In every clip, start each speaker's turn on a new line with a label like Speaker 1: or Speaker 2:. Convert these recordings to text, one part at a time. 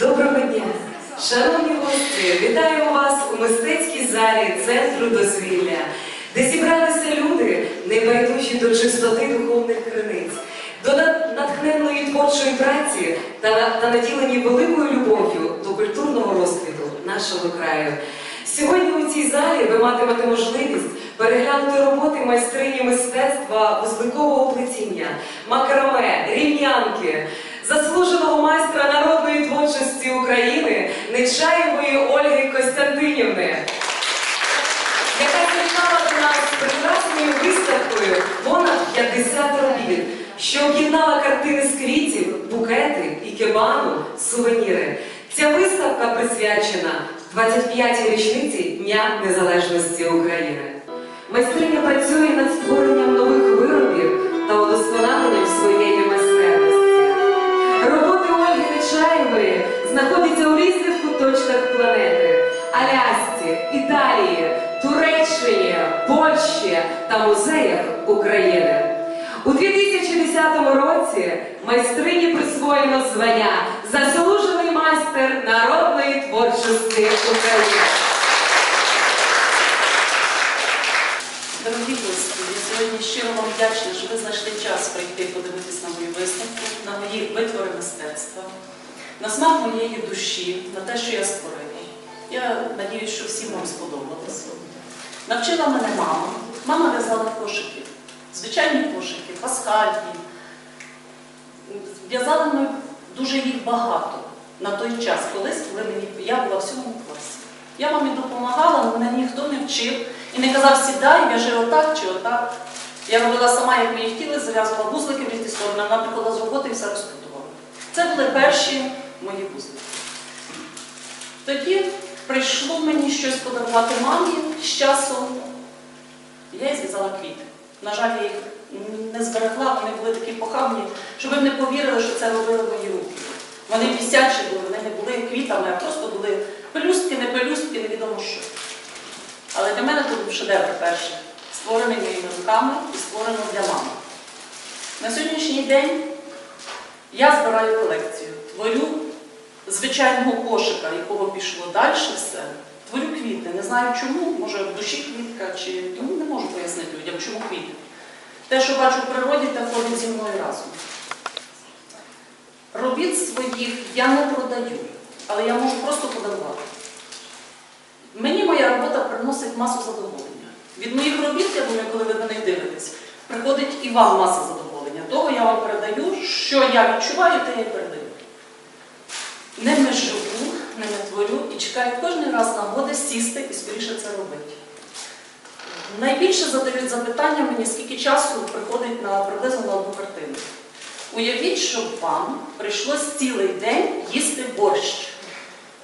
Speaker 1: Доброго дня! Шановні гості, вітаємо вас у мистецькій залі Центру дозвілля, де зібралися люди, небайдужі до чистоти духовних криниць, до натхненної творчої праці та, та наділені великою любов'ю до культурного розквіту нашого краю. Сьогодні у цій залі ви матимете можливість переглянути роботи майстрині мистецтва вузликового плетіння, макраме, рівнянки, заслуженого майстра народної творчості України Нечаєвої Ольги Костянтинівни, яка завітала до нас прекрасною виставкою понад 50 робіт, що об'єднала картини з квітів, букети, ікебану, сувеніри. Ця виставка присвячена 25-й річниці Дня Незалежності України. Майстриня працює над створенням нових виробів Польщі та музеях України. У 2010 році майстрині присвоєно звання Заслужений майстер народної творчості України.
Speaker 2: Дорогі гості, я сьогодні щиро вам вдячна, що ви знайшли час прийти подивитись на мою виставку, на мої витвори мистецтва, на смак моєї душі, на те, що я створила. Я надіюсь, що всім вам сподобалось. Навчила мене мама. Мама в'язала кошики, звичайні кошики, паскальні. В'язала ми дуже їх багато на той час, колись, коли мені я була в сьомому класі. Я мамі допомагала, але мене ніхто не вчив і не казав, сідай, в'яжи отак чи отак. Я робила сама, як мені хотіли, зав'язувала вузлики в різні сторони, вона приходила з роботи і все розпутувала. Це були перші мої вузлики. Тоді прийшло мені щось подарувати мамі з часом. Я їй зв'язала квіти. На жаль, я їх не зберегла, вони були такі похабні, що ви не повірили, що це робили мої руки. Вони вісячі були, вони не були квітами, а просто були пелюстки, не пелюстки, невідомо що. Але для мене це був шедевр перший, створений моїми руками і створений для мами. На сьогоднішній день я збираю колекцію, творю звичайного кошика, якого пішло далі все. Творю квіти. Не знаю чому, може в душі квітка, чи ну, не можу пояснити людям, чому квіти. Те, що бачу в природі, те ходить зі мною разом. Робіт своїх я не продаю, але я можу просто подарувати. Мені моя робота приносить масу задоволення. Від моїх робіт, я думаю, коли ви на них дивитесь, приходить і вам маса задоволення. Того я вам передаю, що я відчуваю, те я передаю. Ними живу, ними творю і чекаю кожен раз нагоди сісти і скоріше це робити. Найбільше задають запитання мені, скільки часу приходить на приблизно одну картину. Уявіть, що вам прийшлось цілий день їсти борщ.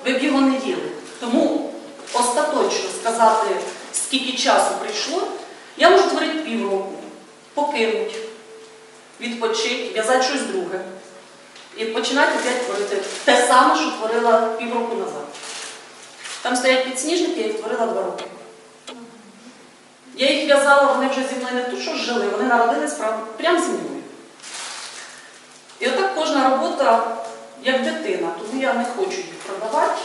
Speaker 2: Ви б його не їли. Тому остаточно сказати, скільки часу прийшло, я можу творити півроку, покинути, відпочити, в'язати щось друге. І починати опять творити те саме, що творила півроку назад. Там стоять підсніжники, я їх творила два роки. Я їх в'язала, вони вже зі мною не то, що жили, вони народились прям, прямо зі мною. І отак кожна робота як дитина, тому я не хочу їх продавати.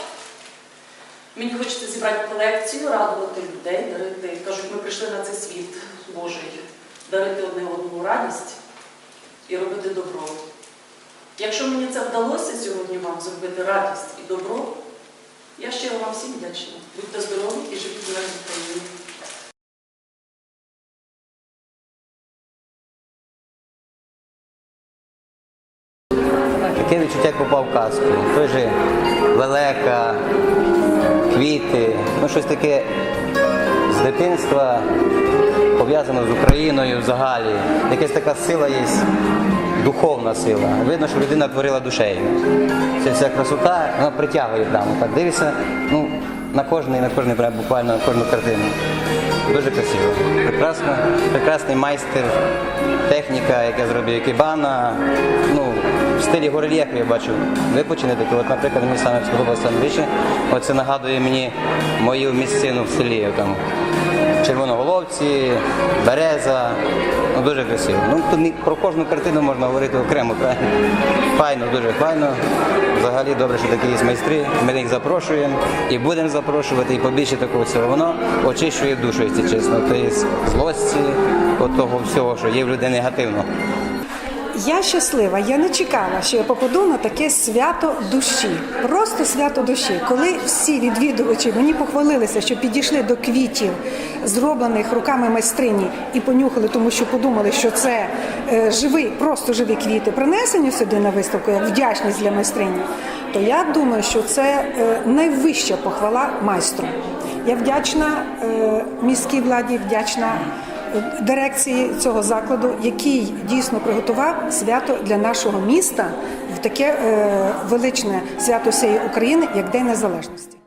Speaker 2: Мені хочеться зібрати колекцію, радувати людей, дарити. Кажуть, ми прийшли на цей світ Божий, дарити одне одному радість і робити добро. Якщо мені це вдалося сьогодні вам зробити радість і добро, я щиро вам всім вдячна. Будьте здорові і живіть в мирній країні.
Speaker 3: Таке відчуття, як попав в казку. Же лелека, квіти, ну щось таке з дитинства пов'язано з Україною взагалі. Якась така сила є, духовна сила. Видно, що людина творила душею. Ця вся красота, вона притягує прямо. Так дивишся, ну, на кожний, на кожний прям буквально на кожну картину. Дуже красиво. Прекрасно, прекрасний майстер, техніка, яка зробив Ікебана. Ну, в стилі горельєфу я бачу випущені такі. От, наприклад, мені саме сподобалося найбільше. Оце нагадує мені мою місцину в селі. Там, червоноголовці, береза. Дуже красиво. Ну, тут про кожну картину можна говорити окремо? Файно, дуже файно. Взагалі добре, що такі є майстри. Ми їх запрошуємо і будемо запрошувати, і побільше такого всього. Воно очищує душу, якщо чесно. Тобто злості, от того всього, що є в людей негативно.
Speaker 4: Я щаслива, я не чекала, що я попаду на таке свято душі. Просто свято душі. Коли всі відвідувачі мені похвалилися, що підійшли до квітів, зроблених руками майстрині, і понюхали, тому що подумали, що це е, живі, просто живі квіти, принесені сюди на виставку як вдячність для майстрині, то я думаю, що це е, найвища похвала майстру. Я вдячна е, міській владі, вдячна дирекції цього закладу, який дійсно приготував свято для нашого міста в таке е, величне свято всієї України, як День Незалежності.